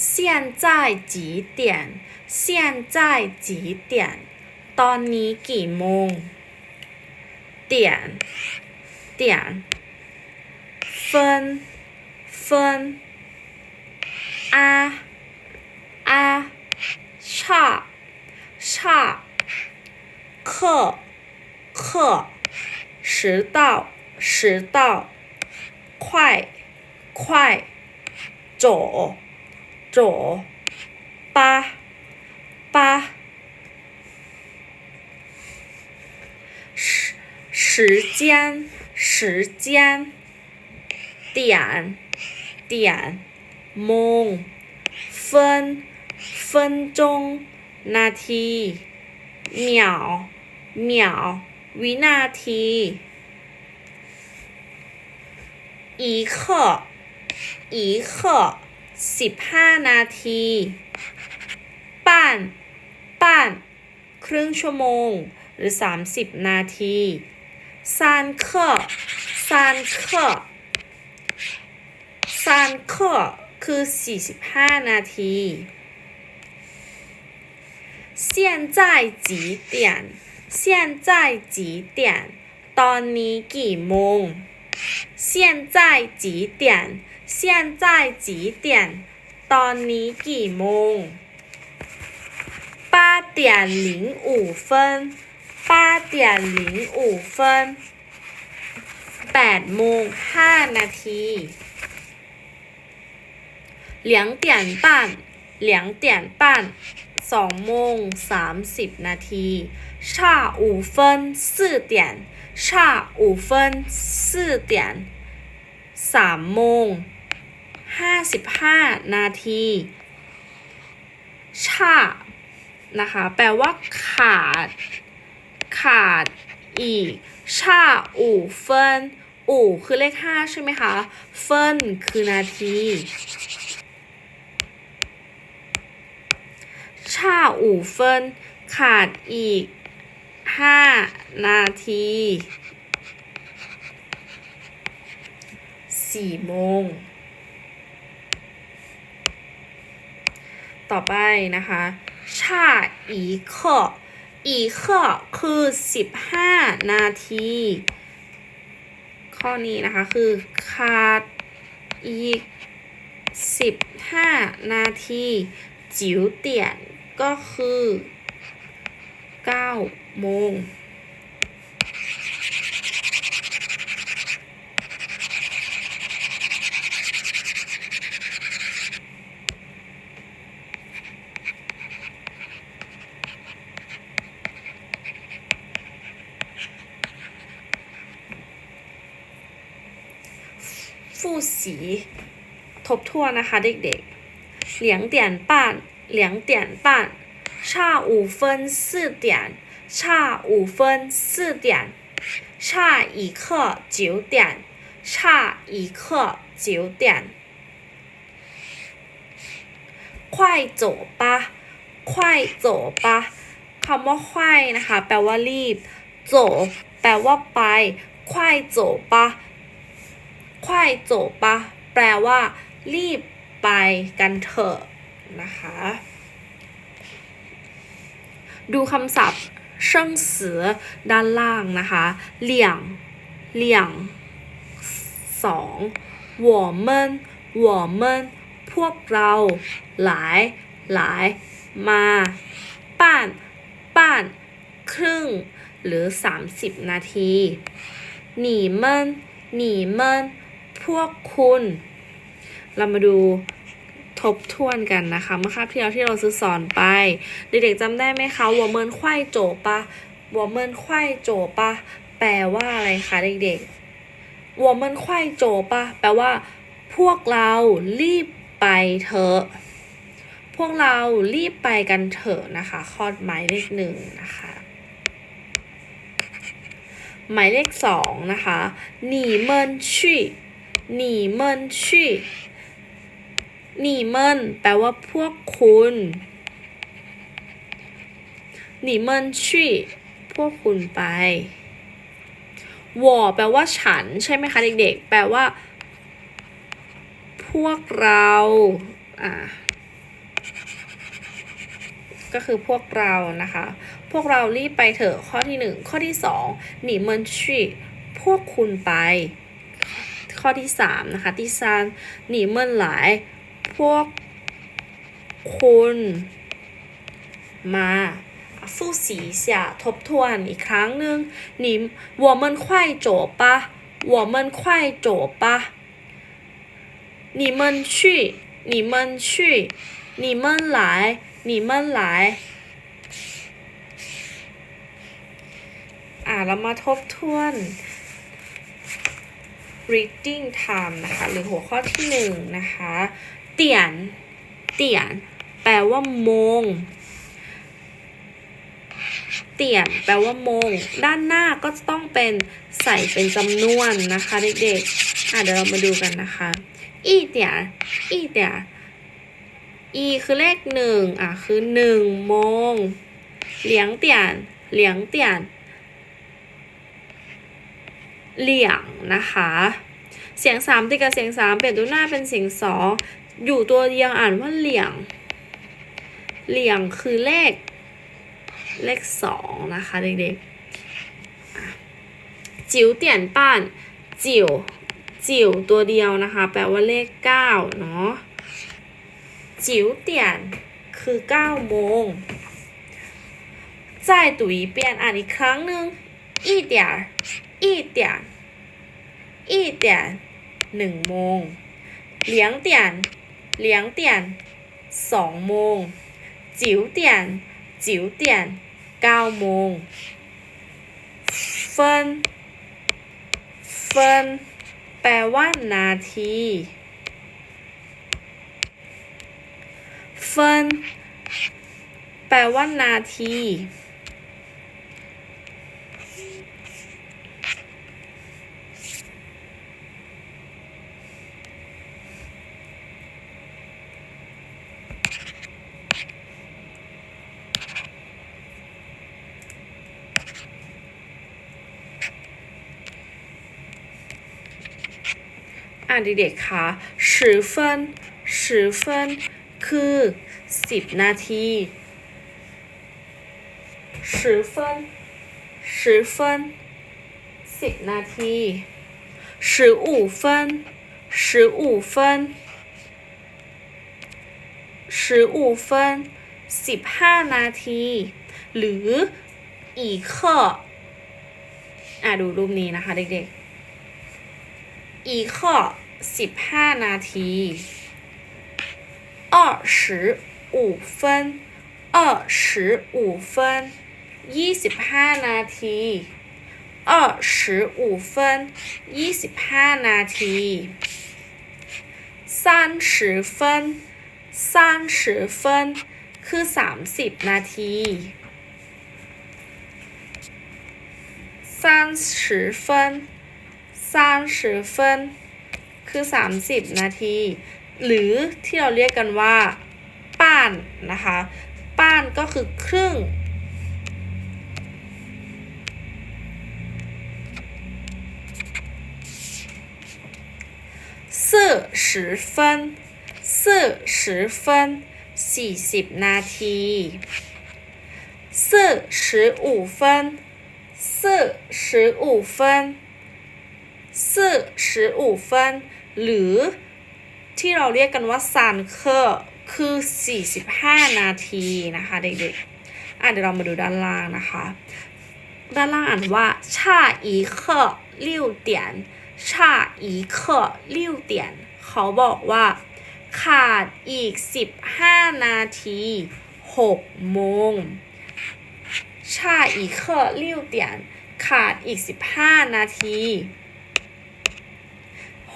现在几点现在几点ตอนนี้กี่โมง点点分分啊啊差差课课迟到迟到快快走 走八八时时间时间点点โมง分分钟นาที秒秒วินาที一刻一刻 สิบห้านาที半半ครึ่งชั่วโมง หรือ 30 นาที三刻三刻三刻คือ 45 นาที现在几点现在几点ตอนนี้กี่โมง现在几点 现在几点ตอนนี้กี่โมง八点零五分八点零五分แปดโมงห้านาทีเหลียงเตียงเตีสองโมงสามสิบนาที差五分四点差五分四点สามโมง 55 นาที ชา นะคะ แปลว่าขาด ขาดอีก ชาอูเฟินอูคือเลข 5 ใช่ไหมคะ เฟินคือนาที ชาอูเฟินขาดอีก 5 นาที4โมง ต่อไปนะคะชาอีเคออีเคอคือสิบห้านาที ข้อนี้นะคะคือคาดอีกสิบห้านาทีจิ๋วเตียนก็คือเก้าโมง สีทบทวนนะคะเด็กๆ เหลียงเตียนป้านเหลียงเตียนป้านชาอูเฟินสี่เตียนชาอูเฟินสี่เตียนชาอีเคเจียวเตียนชาอีเคเจียวเตียนควายโจคำว่า快นะคะ แปลว่ารีบ โจ แปลว่าไป快走吧 ควายโจปะแปลว่า รีบไปกันเถอะนะคะ ดูคำศัพท์เชิงเสือด้านล่างนะคะเหลี่ยงเหลี่ยงสอง我们我们พวกเราหลายหลายมาป้านป้านครึ่ง หรือ 30 นาทีหนีเมินหนีเมิน พวกคุณ เรามาดูทบทวนกันนะคะเมื่อคาบที่แล้วที่เราซื้อสอนไปเด็กๆจำได้ไหมคะวัวเมินควายโจปะวัวเมินควายโจปะแปลว่าอะไรคะเด็กๆวัวเมินควายโจปะแปลว่า พวกเรารีบไปเถอะพวกเรารีบไปกันเถอะนะคะข้อหมายเลขหนึ่งนะคะหมายเลขสองนะคะหนีเมินชี่ หนีเมินชี่หนีเมินแปลว่าพวกคุณหนีเมินชี่พวกคุณไปวอแปลว่าฉันใช่ไหมคะเด็กๆ แปลว่า พวกเราอ่าก็คือพวกเรานะคะ พวกเรารีบไปเถอะข้อที่หนึ่งข้อที่สองหนีเมินชี่พวกคุณไป ข้อที่สามนะคะที่ซานหนีเมินหลาย พวกคุณมา复习一下ทบทวนอีกครั้งหนึ่ง你我们快走吧我们快走吧你们去你们去你们来你们来อ่าเรามาทบทวน reading time นะคะ หรือหัวข้อที่หนึ่งนะคะ เตียน เตียน แปลว่าโมง เตียน แปลว่าโมง ด้านหน้าก็ต้องเป็นใส่เป็นจำนวนนะคะเด็กๆอะเดี๋ยวเรามาดูกันนะคะ อีเตียน อีเตียน อีคือเลขหนึ่งอะคือหนึ่งโมง เหลียงเตียน เหลียงเตียน เหลียงนะคะ เสียงสามติดกับเสียงสามเปลี่ยนตัวหน้าเป็นเสียงสองอยู่ตัวเดียวอ่านว่าเหลียง เหลียงคือเลข เลขสองนะคะเด็กๆอ่ะจิ๋วเตี่ยนป้านจิ๋วจิ๋วตัวเดียวนะคะ แปลว่าเลขเก้าเนาะจิ๋วเตี่ยนคือเก้าโมง再读一遍อ่านอีกครั้งหนึ่ง一点儿 อีเตียี่ตียหนึ่งโมงเหลีงเตียนเงเตียสองโมงจิ๋วเตียนจิ๋วเตียเก้าโมงเฟินฟินแปลว่านาทีเฟินแปลว่านาที อ่านเด็กๆคะสิบเฟินสิบเฟินคือสิบนาทีสิบเฟินสิบเฟินสิบนาทีสิบห้าเฟินสิบห้าเฟินสิบห้าเฟินสิบห้านาที หรืออีกข้ออะดูรูปนี้นะคะเด็กๆอีกข้อ สิบห้านาที二十五分二十五分ยี่สิบห้านาที二十五分ยี่สิบห้านาที三十分三十分คือสามสิบนาที三十分三十分 คือ 30 นาที หรือที่เราเรียกกันว่า ป้านนะคะ ป้านก็คือครึ่ง 四十分四十分สี่สิบนาที四十五分四十五分四十五分 หรือที่เราเรียกกันว่าซันเคอร์คือ 45 นาทีนะคะเด็กๆ อะเดี๋ยวเรามาดูด้านล่างนะคะ ด้านล่างอ่านว่าชาอีเคอร์ลิ้วเตียนชาอีเคอร์ลิ้วเตียนเขาบอกว่า ขาดอีก 15 นาที6โมงชาอีเคอร์ลิ้วเตียนขาดอีก 15 นาที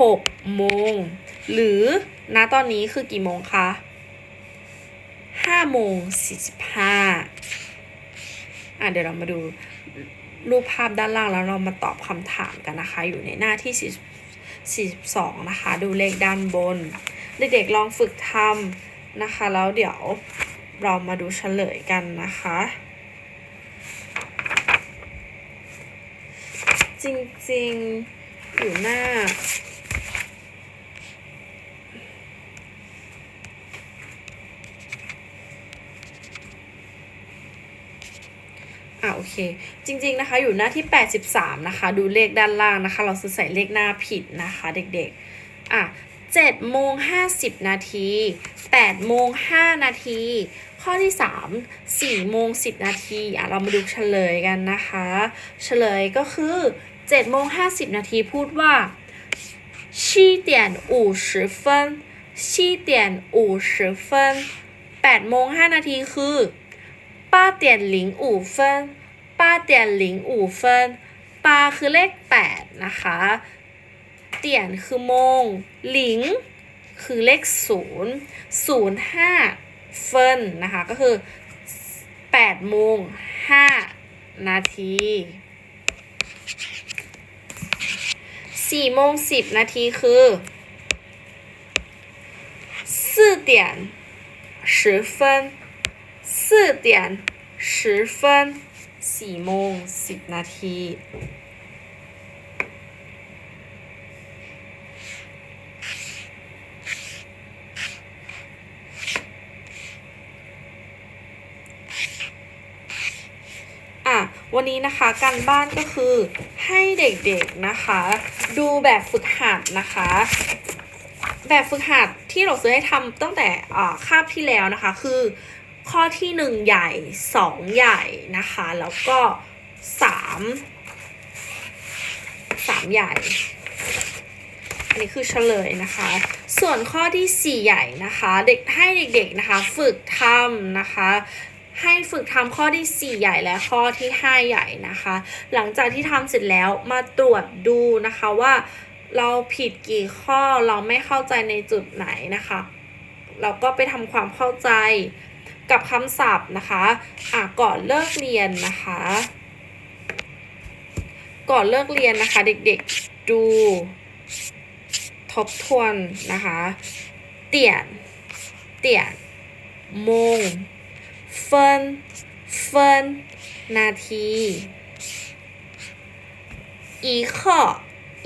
6 โมง หรือณตอนนี้คือกี่โมงคะ5โมง45อะเดี๋ยวเรามาดูรูปภาพด้านล่างแล้วเรามาตอบคำถามกันนะคะ อยู่ในหน้าที่ 42 นะคะ ดูเลขด้านบน เด็กๆลองฝึกทำนะคะ แล้วเดี๋ยวเรามาดูเฉลยกันนะคะ จริงๆ อยู่หน้า โอเค จริงๆนะคะอยู่หน้าที่ 83 นะคะ ดูเลขด้านล่างนะคะ เราใส่เลขหน้าผิดนะคะเด็กๆ อะ7โมง50 นาที8โมง5นาที ข้อที่ 3 4โมง10 นาทีอะเรามาดูเฉลยกันนะคะ เฉลยก็คือ7โมง50 นาทีพูดว่าชีเตียนอูสิเฟิตียนอูสิเฟินโมงห้านาทีคือป้าเตียนหลิงอู ป้าเตียนหลิงอู่ปาคือเลขแปดนะคะ เตียนคือโมง หลิง คือเลขศูนย์ห้าเฟินนะคะ ก็คือแปดโมงห้านาทีสี่โมงสิบนาทีคือสี่เตียนสิบเฟินสี่เตียนสิบเฟิน 4โมง10นาทีอะวันนี้นะคะการบ้านก็คือให้เด็กๆนะคะ ดูแบบฝึกหัดนะคะ แบบฝึกหัดที่เราซื้อให้ทำตั้งแต่อ่าคาบที่แล้วนะคะ คือ ข้อที่หนึ่งใหญ่สองใหญ่นะคะ แล้วก็สามสามใหญ่ อันนี้คือเฉลยนะคะ ส่วนข้อที่ 4 ใหญ่นะคะ เด็กให้เด็กๆนะคะ ฝึกทำนะคะให้ฝึกทำข้อที่ 4 ใหญ่และข้อที่ 5 ใหญ่นะคะ หลังจากที่ทำเสร็จแล้วมาตรวจดูนะคะว่าเราผิดกี่ข้อเราไม่เข้าใจในจุดไหนนะคะ เราก็ไปทำความเข้าใจ กับคำศัพท์นะคะอะก่อนเลิกเรียนนะคะ ก่อนเลิกเรียนนะคะเด็กๆดูทบทวนนะคะ เตียน เตียนโมง เฟิน เฟิน นาทีอีข้อ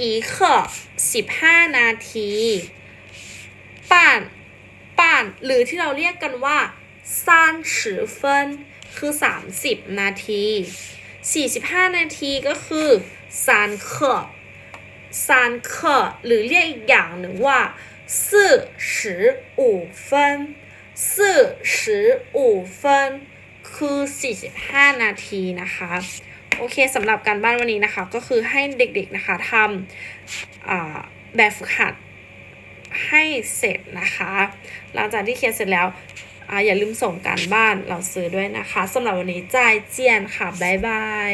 อีข้อสิบห้านาที ป่าน ป่าน หรือที่เราเรียกกันว่า ซานสิเฟินคือ 30 นาที 45 นาทีก็คือซานเคอซานเคอหรือเรียกอีกอย่างหนึ่งว่า45分45分คือ 45 นาทีนะคะ โอเคสำหรับการบ้านวันนี้นะคะ ก็คือให้เด็กๆนะคะทำแบบฝึกหัดให้เสร็จนะคะ หลังจากที่เขียนเสร็จแล้ว อย่าลืมส่งการบ้านเราซื้อด้วยนะคะสำหรับวันนี้จ่ายเจียนค่ะ บ๊ายบาย